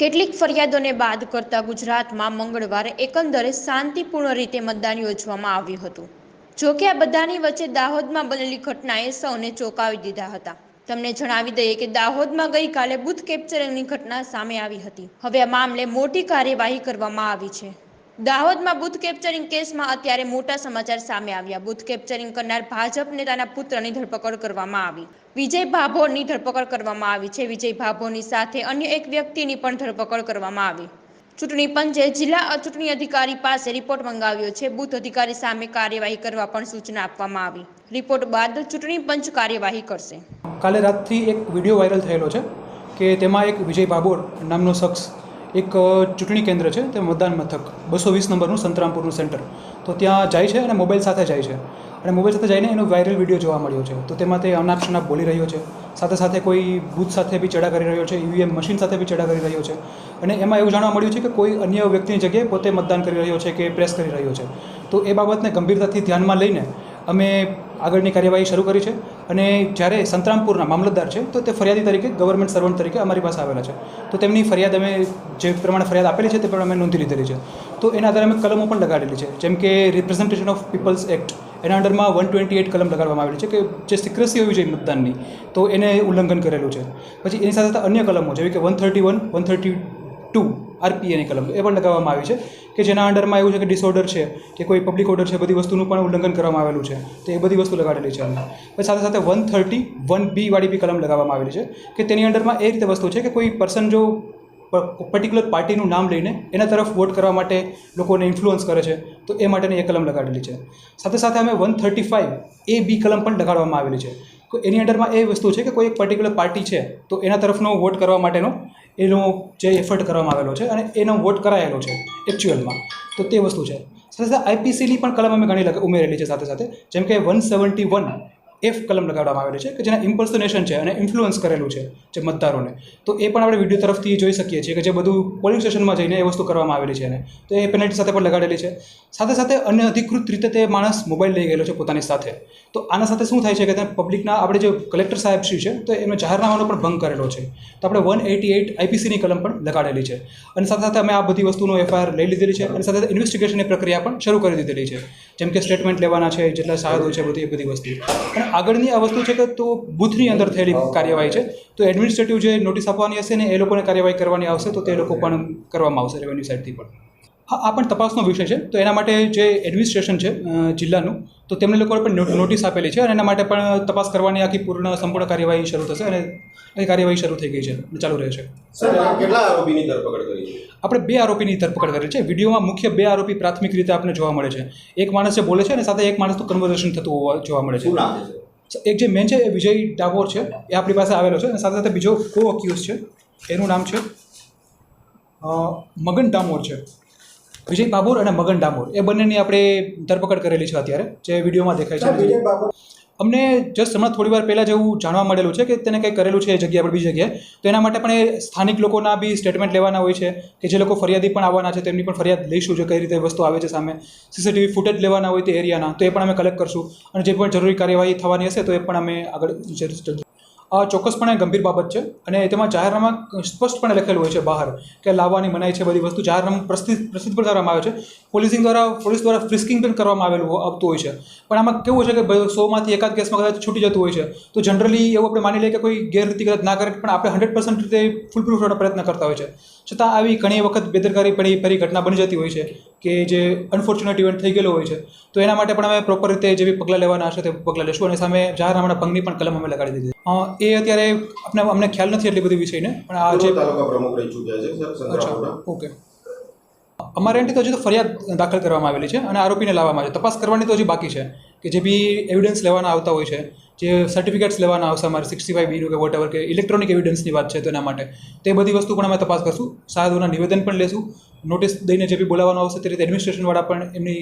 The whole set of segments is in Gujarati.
કેટલીક ફરિયાદોને બાદ કરતા ગુજરાતમાં મંગળવારે એકંદરે શાંતિપૂર્ણ રીતે મતદાન યોજવામાં આવ્યું હતું. જો કે આ બધાની વચ્ચે દાહોદમાં બનેલી ઘટનાએ સૌને ચોંકાવી દીધા હતા. તમને જણાવી દઈએ કે દાહોદમાં ગઈકાલે બુથ કેપ્ચરિંગની ઘટના સામે આવી હતી. હવે આ મામલે મોટી કાર્યવાહી કરવામાં આવી છે. દાહોદમાં બુથ કેપ્ચરિંગ કેસમાં અત્યારે મોટા સમાચાર સામે આવ્યા. બુથ કેપ્ચરિંગ કરનાર ભાજપ નેતાના પુત્રની ધરપકડ કરવામાં આવી. વિજય ભાભોરની ધરપકડ કરવામાં આવી છે. વિજય ભાભોની સાથે અન્ય એક વ્યક્તિની પણ ધરપકડ કરવામાં આવી. ચૂંટણી પંચે જિલ્લા ચૂંટણી અધિકારી પાસે રિપોર્ટ મંગાવ્યો છે. બુથ અધિકારી સામે કાર્યવાહી કરવા પણ સૂચના આપવામાં આવી. રિપોર્ટ બાદ ચૂંટણી પંચ કાર્યવાહી કરશે. કાલે રાતથી એક વીડિયો વાયરલ થયેલો છે કે તેમાં એક વિજય ભાભોર નામનો શખ્સ એક ચૂંટણી કેન્દ્ર છે, તે મતદાન મથક, બસો વીસ નંબરનું સંતરામપુરનું સેન્ટર. તો ત્યાં જાય છે અને મોબાઈલ સાથે જાય છે. અને મોબાઈલ સાથે જઈને એનો વાયરલ વીડિયો જોવા મળ્યો છે. તો તેમાં તે અનાપ શનાપ બોલી રહ્યો છે. સાથે સાથે કોઈ બૂથ સાથે બી ચડા કરી રહ્યો છે, ઈવીએમ મશીન સાથે બી ચડા કરી રહ્યો છે. અને એમાં એવું જાણવા મળ્યું છે કે કોઈ અન્ય વ્યક્તિની જગ્યાએ પોતે મતદાન કરી રહ્યો છે કે પ્રેસ કરી રહ્યો છે. તો એ બાબતને ગંભીરતાથી ધ્યાનમાં લઈને અમે આગળની કાર્યવાહી શરૂ કરી છે અને જ્યારે સંતરામપુરના મામલતદાર છે, તો તે ફરિયાદી તરીકે ગવર્મેન્ટ સર્વન્ટ તરીકે અમારી પાસે આવેલા છે. તો તેમની ફરિયાદ અમે જે પ્રમાણે ફરિયાદ આપેલી છે, તે પ્રમાણે અમે નોંધી લીધેલી છે. તો એના આધારે અમે કલમો પણ લગાડેલી છે, જેમ કે રિપ્રેઝન્ટેશન ઓફ પીપલ્સ એક્ટ એના અંડરમાં વન ટ્વેન્ટી એટ કલમ લગાડવામાં આવેલી છે કે જે સિક્રેસી હોવી જોઈએ મતદાનની, તો એને ઉલ્લંઘન કરેલું છે. પછી એની સાથે સાથે અન્ય કલમો, જેવી કે one thirty one one thirty two આરપીએની કલમ. એ પણ લગાવવામાં આવી છે કે જેના અંડરમાં એવું છે કે ડિસઓર્ડર છે, કે કોઈ પબ્લિક ઓર્ડર છે, બધી વસ્તુનું પણ ઉલ્લંઘન કરવામાં આવેલું છે. તો એ બધી વસ્તુ લગાડેલી છે પછી સાથે સાથે વન થર્ટી, વન બી વાળી બી કલમ લગાવવામાં આવેલી છે કે તેની અંડરમાં એ રીતે વસ્તુ છે કે કોઈ પર્સન જો પર્ટિક્યુલર પાર્ટીનું નામ લઈને એના તરફ વોટ કરવા માટે લોકોને ઇન્ફ્લુઅન્સ કરે છે, તો એ માટેની એ કલમ લગાડેલી છે. સાથે સાથે અમે one thirty five A B કલમ પણ લગાડવામાં આવેલી છે. એની અંડરમાં એ વસ્તુ છે કે કોઈ એક પર્ટિક્યુલર પાર્ટી છે, તો એના તરફનો વોટ કરવા માટેનો એનો જે એફર્ટ કરવામાં આવેલો છે અને એનો વોટ કરાયેલો છે એકચ્યુઅલમાં તો તે વસ્તુ છે. સાથે સાથે આઈપીસીની પણ કલમ અમે ઘણી ઉમેરેલી છે સાથે સાથે. જેમ કે વન સેવન્ટી વન એફ કલમ લગાડવામાં આવેલી છે, કે જેના ઇમ્પર્સનેશન છે અને ઇન્ફ્લુઅન્સ કરેલું છે જે મતદારોને. તો એ પણ આપણે વીડિયો તરફથી જોઈ શકીએ છીએ કે જે બધું પોલિંગ સ્ટેશનમાં જઈને એ વસ્તુ કરવામાં આવેલી છે એને તો એ પેનલ્ટી સાથે પણ લગાડેલી છે. સાથે સાથે અન્ય અધિકૃત રીતે તે માણસ મોબાઈલ લઈ ગયેલો છે પોતાની સાથે. તો આના સાથે શું થાય છે કે ત્યાં પબ્લિકના આપણે જે કલેક્ટર સાહેબ શ્રી છે, તો એમનો જાહેરનામાનો પણ ભંગ કરેલો છે. તો આપણે વન એટી એઇટ આઈપીસીની કલમ પણ લગાડેલી છે. અને સાથે સાથે અમે આ બધી વસ્તુનો એફઆઈઆર લઈ લીધેલી છે અને સાથે સાથે ઇન્વેસ્ટિગેશનની પ્રક્રિયા પણ શરૂ કરી દીધેલી છે. જેમ કે સ્ટેટમેન્ટ લેવાના છે જેટલા સાહેબો છે બધી એ બધી વસ્તુ. અને આગળની આ વસ્તુ છે કે તો બૂથની અંદર થયેલી કાર્યવાહી છે. તો એડમિનિસ્ટ્રેટિવ જે નોટિસ આપવાની હશે ને એ લોકોને કાર્યવાહી કરવાની આવશે તો તે લોકો પણ કરવામાં આવશે રેવન્યુ સાઇડથી પણ. હા આ પણ તપાસનો વિષય છે. તો એના માટે જે એડમિનિસ્ટ્રેશન છે જિલ્લાનું તો તેમને લોકોએ પણ નોટિસ આપેલી છે અને એના માટે પણ તપાસ કરવાની આખી પૂર્ણ સંપૂર્ણ કાર્યવાહી શરૂ થશે અને એ કાર્યવાહી શરૂ થઈ ગઈ છે ચાલુ રહે છે. કેટલા આરોપીની ધરપકડ કરી છે? આપણે બે આરોપીની ધરપકડ કરી છે. વિડીયોમાં મુખ્ય બે આરોપી પ્રાથમિક રીતે આપણને જોવા મળે છે. એક માણસ જે બોલે છે અને સાથે એક માણસનું કન્વર્ઝેશન થતું હોવા જોવા મળે છે. એક જે મેન છે એ વિજય ડાબોર છે. એ આપણી પાસે આવેલો છે અને સાથે સાથે બીજો કો અક્યુઝ છે. એનું નામ છે મગન ડામોર છે. વિજય બાબુર અને મગન ડામોર. એ બંનેની આપણે ધરપકડ કરેલી છે અત્યારે જે વિડીયોમાં દેખાય છે. અમને જસ્ટ હમણાં થોડી વાર પહેલાં જેવું જાણવા મળેલું છે કે તેને કંઈ કરેલું છે એ જગ્યા પર બીજી જગ્યાએ. તો એના માટે પણ એ સ્થાનિક લોકોના બી સ્ટેટમેન્ટ લેવાના હોય છે કે જે લોકો ફરિયાદી પણ આવવાના છે તેમની પણ ફરિયાદ લઈશું જે કઈ રીતે વસ્તુ આવે છે સામે. સીસીટીવી ફૂટેજ લેવાના હોય તે એરિયાના તો એ પણ અમે કલેક્ટ કરશું. અને જે પણ જરૂરી કાર્યવાહી થવાની હશે તો એ પણ અમે આગળ જરૂર ચોક્કસપણે ગંભીર બાબત છે અને તેમાં જાહેરનામા સ્પષ્ટપણે લખેલું હોય છે બહાર કે લાવવાની મનાઈ છે, બધી વસ્તુ જાહેરનામું પ્રસિદ્ધ પ્રસિદ્ધ પણ કરવામાં આવે છે. પોલીસિંગ દ્વારા પોલીસ દ્વારા ફ્રિસ્કિંગ પણ કરવામાં આવેલું આવતું હોય છે. પણ આમાં કેવું છે કે સોમાંથી એકાદ કેસમાં કદાચ છૂટી જતું હોય છે. તો જનરલી એવું આપણે માની લઈએ કે કોઈ ગેરરીતિ કદાચ ના કરે પણ આપણે હંડ્રેડ પર્સન્ટ રીતે ફૂલ પ્રૂફ પ્રયત્ન કરતા હોય છે. છતાં આવી ઘણી વખત બેદરકારી પડી ફરી ઘટના બની જતી હોય છે કે જે અનફોર્ચ્યુનેટ ઇવેન્ટ થઈ ગયેલો હોય છે. તો એના માટે પણ અમે પ્રોપર રીતે જે બી પગલાં લેવાના હશે તે પગલાં લેશું અને સામે જાહેરનામાના ભંગની પણ કલમ અમે લગાડી દીધી એ અત્યારે આપણે અમને ખ્યાલ નથી એટલી બધી વિષયને પણ આ જે પ્રમુખ રહી ચૂક્યા છે અચ્છા ઓકે. અમારે એન્ટી તો હજી તો ફરિયાદ દાખલ કરવામાં આવેલી છે અને આરોપીને લાવવામાં આવે છે. તપાસ કરવાની તો હજી બાકી છે કે જે બી એવિડન્સ લેવાના આવતા હોય છે જે સર્ટિફિકેટ્સ લેવાના આવશે અમારે સિક્સટી ફાઈવ બીનું કે વોટ કે ઇલેક્ટ્રોનિક એવિડન્સની વાત છે તો એના માટે. તે બધી વસ્તુ પણ અમે તપાસ કરશું. સાહેબોના નિવેદન પણ લેશું. નોટિસ દઈને જે બી બોલાવવાનું આવશે તે રીતે એડમિનિસ્ટ્રેશનવાળા પણ એમની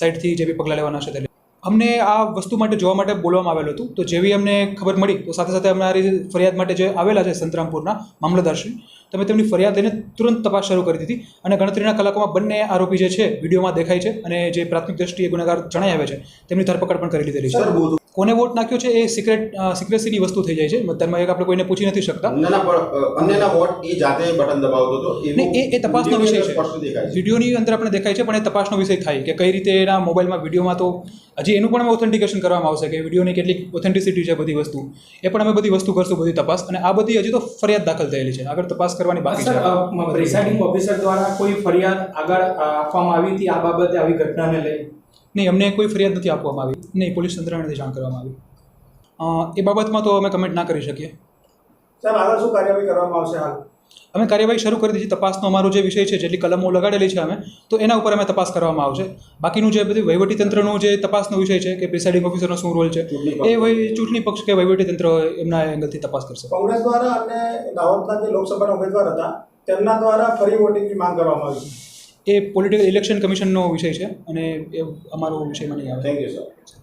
સાઇડથી જે બી પગલાં લેવાના હશે તે અમને આ વસ્તુ માટે જોવા માટે બોલવામાં આવેલું હતું. તો જેવી અમને ખબર મળી, તો સાથે સાથે અમારી ફરિયાદ માટે જે આવેલા છે સંતરામપુરના મામલતદારશ્રી તમે તેમની ફરિયાદ લઈને તુરંત તપાસ શરૂ કરી દીધી. અને ગણતરીના કલાકોમાં બંને આરોપી જે છે, વિડીયોમાં દેખાય છે અને જે પ્રાથમિક દ્રષ્ટિએ ગુનેગાર જણાઈ આવે છે, તેમની ધરપકડ પણ કરી લીધેલી છે. કોને વોટ નાખ્યો છે એ સિક્રેટ સિક્રેસીની વસ્તુ થઈ જાય છે. મતદાનમાં એક આપણે કોઈને પૂછી નથી શકતા. અન્યના વોટ એ જાતે બટન દબાવતો હતો. એ એ તપાસનો વિષય છે. દેખાય વિડીયોની અંદર આપણે દેખાય છે પણ એ તપાસનો વિષય થાય કે કઈ રીતે એના મોબાઈલમાં વિડીયોમાં તો હજી એનું પણ અમે ઓથેન્ટિકેશન કરવામાં આવશે કે વિડીયોની કેટલીક ઓથેન્ટિસિટી છે બધી વસ્તુ. એ પણ અમે બધી વસ્તુ કરશું બધી તપાસ. અને આ બધી હજી તો ફરિયાદ દાખલ થયેલી છે. આગળ તપાસ કરવાની બાકી છે. પ્રિસાઇડિંગ ઓફિસર દ્વારા કોઈ ફરિયાદ આગળ આપવામાં આવી હતી? આ બાબતે આવી ઘટનાને લઈ? નહીં અમને કોઈ ફરિયાદ નથી આપવામાં આવી. નહીં પોલીસ તંત્રને નથી જાણ કરવામાં આવી. એ બાબતમાં તો અમે કમેન્ટ ના કરી શકીએ. સાહેબ આગળ શું કાર્યવાહી કરવામાં આવશે હાલ? અમે કાર્યવાહી શરૂ કરી દીધી. તપાસનો અમારો જે વિષય છે જેટલી કલમો લગાડેલી છે અમે તો એના ઉપર અમે તપાસ કરવામાં આવશે. બાકીનું જે બધું વહીવટીતંત્રનું જે તપાસનો વિષય છે કે પ્રિસાઇડિંગ ઓફિસરનો શું રોલ છે એ. ચૂંટણી પક્ષ કે વહીવટીતંત્ર એમના એંગલથી તપાસ કરશે. કોંગ્રેસ દ્વારા અને દાહોદના જે લોકસભાના ઉમેદવાર હતા તેમના દ્વારા ફરી વોટિંગની માંગ કરવામાં આવી. છે એ પોલિટિકલ ઇલેક્શન કમિશનનો વિષય છે અને એ અમારો વિષયમાં નહીં આવે થેન્ક યુ સર